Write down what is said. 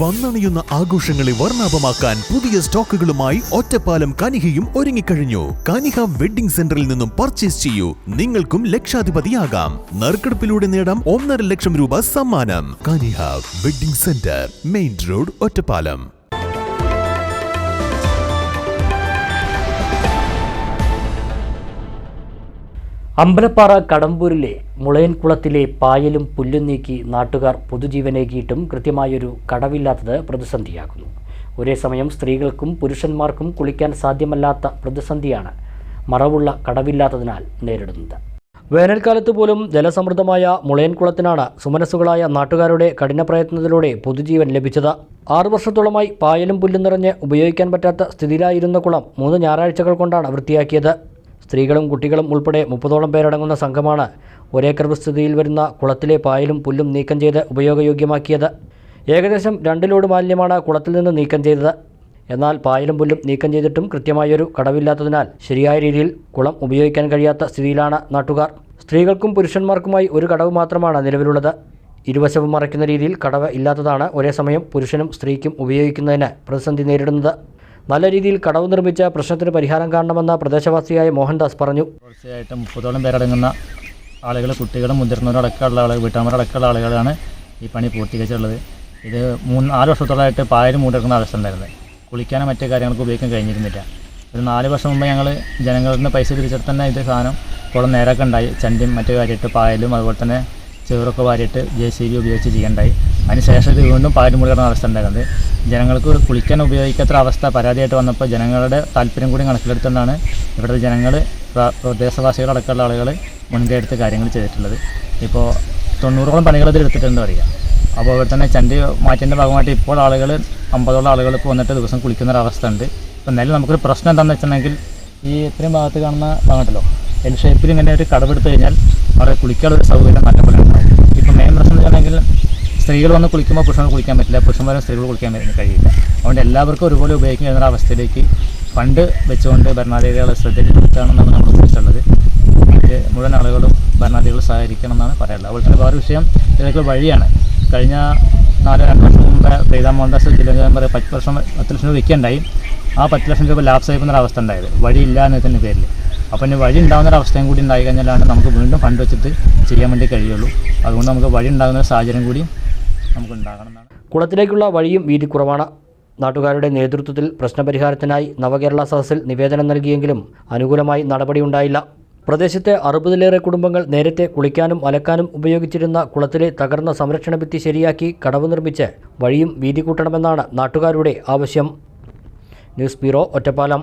വന്നണിയുന്ന ആഘോഷങ്ങളെ വർണാഭമാക്കാൻ പുതിയ സ്റ്റോക്കുകളുമായി ഒറ്റപ്പാലം കനികയും ഒരുങ്ങിക്കഴിഞ്ഞു. കനിക വെഡിംഗ് സെന്ററിൽ നിന്നും പർച്ചേസ് ചെയ്യൂ. നിങ്ങൾക്കും ലക്ഷാധിപതിയാകാം. നറുക്കെടുപ്പിലൂടെ നേടാം ഒന്നര ലക്ഷം രൂപ സമ്മാനം. Kaniha wedding centre main road Ottapalam. Ambalappara കടമ്പൂരിലെ മുളയൻകുളത്തിലെ പായലും പുല്ലും നീക്കി നാട്ടുകാർ പൊതുജീവനേകിയിട്ടും കൃത്യമായൊരു കടവില്ലാത്തത് പ്രതിസന്ധിയാകുന്നു. ഒരേ സമയം സ്ത്രീകൾക്കും പുരുഷന്മാർക്കും കുളിക്കാൻ സാധ്യമല്ലാത്ത പ്രതിസന്ധിയാണ് മറവുള്ള കടവില്ലാത്തതിനാൽ നേരിടുന്നത്. വേനൽക്കാലത്ത് പോലും ജലസമൃദ്ധമായ മുളയൻകുളത്തിനാണ് സുമനസ്സുകളായ നാട്ടുകാരുടെ കഠിന പ്രയത്നത്തിലൂടെ പൊതുജീവൻ ലഭിച്ചത്. ആറു വർഷത്തോളമായി പായലും പുല്ലും നിറഞ്ഞ് ഉപയോഗിക്കാൻ പറ്റാത്ത സ്ഥിതിയിലായിരുന്ന കുളം മൂന്ന് ഞായറാഴ്ചകൾ കൊണ്ടാണ് വൃത്തിയാക്കിയത്. സ്ത്രീകളും കുട്ടികളും ഉൾപ്പെടെ മുപ്പതോളം പേരടങ്ങുന്ന സംഘമാണ് ഒരേക്കർ വിസ്തൃതിയിൽ വരുന്ന കുളത്തിലെ പായലും പുല്ലും നീക്കം ചെയ്ത് ഉപയോഗയോഗ്യമാക്കിയത്. ഏകദേശം രണ്ട് ലോഡ് മാലിന്യമാണ് കുളത്തിൽ നിന്ന് നീക്കം ചെയ്തത്. എന്നാൽ പായലും പുല്ലും നീക്കം ചെയ്തിട്ടും കൃത്യമായൊരു കടവില്ലാത്തതിനാൽ ശരിയായ രീതിയിൽ കുളം ഉപയോഗിക്കാൻ കഴിയാത്ത സ്ഥിതിയിലാണ് നാട്ടുകാർ. സ്ത്രീകൾക്കും പുരുഷന്മാർക്കുമായി ഒരു കടവ് മാത്രമാണ് നിലവിലുള്ളത്. ഇരുവശവും മറയ്ക്കുന്ന രീതിയിൽ കടവ് ഇല്ലാത്തതാണ് ഒരേ സമയം പുരുഷനും സ്ത്രീക്കും ഉപയോഗിക്കുന്നതിന് പ്രതിസന്ധി നേരിടുന്നത്. നല്ല രീതിയിൽ കടവ് നിർമ്മിച്ച പ്രശ്നത്തിന് പരിഹാരം കാണണമെന്ന പ്രദേശവാസിയായ മോഹൻദാസ് പറഞ്ഞു. തീർച്ചയായിട്ടും മുപ്പതോളം പേരടങ്ങുന്ന ആളുകൾ കുട്ടികളും മുതിർന്നവരടക്കമുള്ള ആളുകൾ വീട്ടമ്മരടക്കമുള്ള ആളുകളാണ് ഈ പണി പൂർത്തീകരിച്ചിട്ടുള്ളത്. ഇത് മൂന്ന് നാല് വർഷത്തോളമായിട്ട് പായൽ മൂടിയെടുക്കുന്ന അവസ്ഥ ഉണ്ടായിരുന്നത്. കുളിക്കാനും മറ്റു കാര്യങ്ങൾക്ക് ഉപയോഗിക്കാൻ കഴിഞ്ഞിരുന്നില്ല. ഒരു നാല് വർഷം മുമ്പ് ഞങ്ങൾ ജനങ്ങളിൽ നിന്ന് പൈസ തിരിച്ചിട്ട് തന്നെ ഇത് സാധനം കുളം നേരൊക്കെ ഉണ്ടായി. ചണ്ടിയും മറ്റു കാര്യമായിട്ട് പായലും അതുപോലെ തന്നെ ചെറുക്കെ വാരിയിട്ട് ജെ സി ബി ഉപയോഗിച്ച് ചെയ്യണ്ടായി അതിനുശേഷം ഇത് വീണ്ടും പായൽ കിടന്ന അവസ്ഥ ഉണ്ടായിരുന്നത്. ജനങ്ങൾക്ക് കുളിക്കാൻ ഉപയോഗിക്കാത്ത അവസ്ഥ പരാതിയായിട്ട് വന്നപ്പോൾ ജനങ്ങളുടെ താല്പര്യം കൂടി കണക്കിലെടുത്തുകൊണ്ടാണ് ഇവിടുത്തെ ജനങ്ങൾ പ്രദേശവാസികളടക്കമുള്ള ആളുകൾ മുൻകൈ എടുത്ത് കാര്യങ്ങൾ ചെയ്തിട്ടുള്ളത്. ഇപ്പോൾ തൊണ്ണൂറോളം പണികൾ ഇതിൽ എടുത്തിട്ടുണ്ട് പറയുക അപ്പോൾ ഇവിടെ തന്നെ ചണ്ടി മാറ്റിന്റെ ഭാഗമായിട്ട് ഇപ്പോൾ ആളുകൾ അമ്പതോളം ആളുകൾ ഇപ്പോൾ വന്നിട്ട് ദിവസം കുളിക്കുന്ന ഒരു ഉണ്ട്. അപ്പോൾ എന്നാലും നമുക്കൊരു പ്രശ്നം എന്താണെന്ന് വെച്ചിട്ടുണ്ടെങ്കിൽ ഈ ഇത്രയും ഭാഗത്ത് കാണുന്ന ഭാഗമുണ്ടല്ലോ. എൽ ഷേപ്പിൽ ഇങ്ങനെ ഒരു കടവെടുത്ത് കഴിഞ്ഞാൽ അവിടെ കുളിക്കാനുള്ള ഒരു സൗകര്യം നല്ലപോലെ ഉണ്ടാവും. ഇപ്പോൾ മെയിൻ പ്രശ്നം എന്ന് വെച്ചിട്ടുണ്ടെങ്കിൽ സ്ത്രീകൾ വന്ന് കുളിക്കുമ്പോൾ പുരുഷന്മാർ കുളിക്കാൻ പറ്റില്ല. പുരുഷന്മാരും സ്ത്രീകൾ കുളിക്കാൻ കഴിയില്ല. അതുകൊണ്ട് എല്ലാവർക്കും ഒരുപോലെ ഉപയോഗിക്കുന്ന എന്നൊരു അവസ്ഥയിലേക്ക് ഫണ്ട് വെച്ചുകൊണ്ട് ഭരണാധികാരികളെ ശ്രദ്ധിച്ചിട്ടാണെന്നാണ് നമ്മൾ ഉദ്ദേശിച്ചുള്ളത് മറ്റ് മുഴുവൻ ആളുകളും ഭരണാധികാരികൾ സഹകരിക്കണം എന്നാണ് പറയാനുള്ളത്. അതുപോലെ തന്നെ വേറെ വിഷയം ഇതിലേക്ക് വഴിയാണ്. കഴിഞ്ഞ നാല് രണ്ട് വർഷം മുമ്പ് പ്രീതാ മോഹൻദാസ് ജില്ലാ മെമ്പർ പത്ത് വർഷം പത്ത് ലക്ഷം രൂപ വിൽക്കുകയുണ്ടായി. ആ പത്ത് ലക്ഷം രൂപ ലാപ്സ് ആയി പോകുന്ന അവസ്ഥ ഉണ്ടായത്. വഴിയില്ല എന്നതിന്റെ പേരിൽ. അപ്പോൾ ഇനി വഴി ഉണ്ടാകുന്ന ഒരു അവസ്ഥയും കൂടി ഉണ്ടായി കഴിഞ്ഞാലാണ് നമുക്ക് വീണ്ടും ഫണ്ട് വെച്ചിട്ട് ചെയ്യാൻ വേണ്ടി കഴിയുള്ളൂ. അതുകൊണ്ട് നമുക്ക് വഴി ഉണ്ടാകുന്ന സാഹചര്യം കൂടി നമുക്ക് ഉണ്ടാകണം കുളത്തിലേക്കുള്ള വഴിയും വീതി കുറവാണ്. നാട്ടുകാരുടെ നേതൃത്വത്തിൽ പ്രശ്നപരിഹാരത്തിനായി നവകേരള സദസ്സിൽ നിവേദനം നൽകിയെങ്കിലും അനുകൂലമായി നടപടിയുണ്ടായില്ല പ്രദേശത്തെ അറുപതിലേറെ കുടുംബങ്ങൾ നേരത്തെ കുളിക്കാനും അലക്കാനും ഉപയോഗിച്ചിരുന്ന കുളത്തിലെ തകർന്ന സംരക്ഷണ ഭിത്തി ശരിയാക്കി കടവ് നിർമ്മിച്ച് വഴിയും വീതി കൂട്ടണമെന്നാണ് നാട്ടുകാരുടെ ആവശ്യം. News bureau Ottapalam.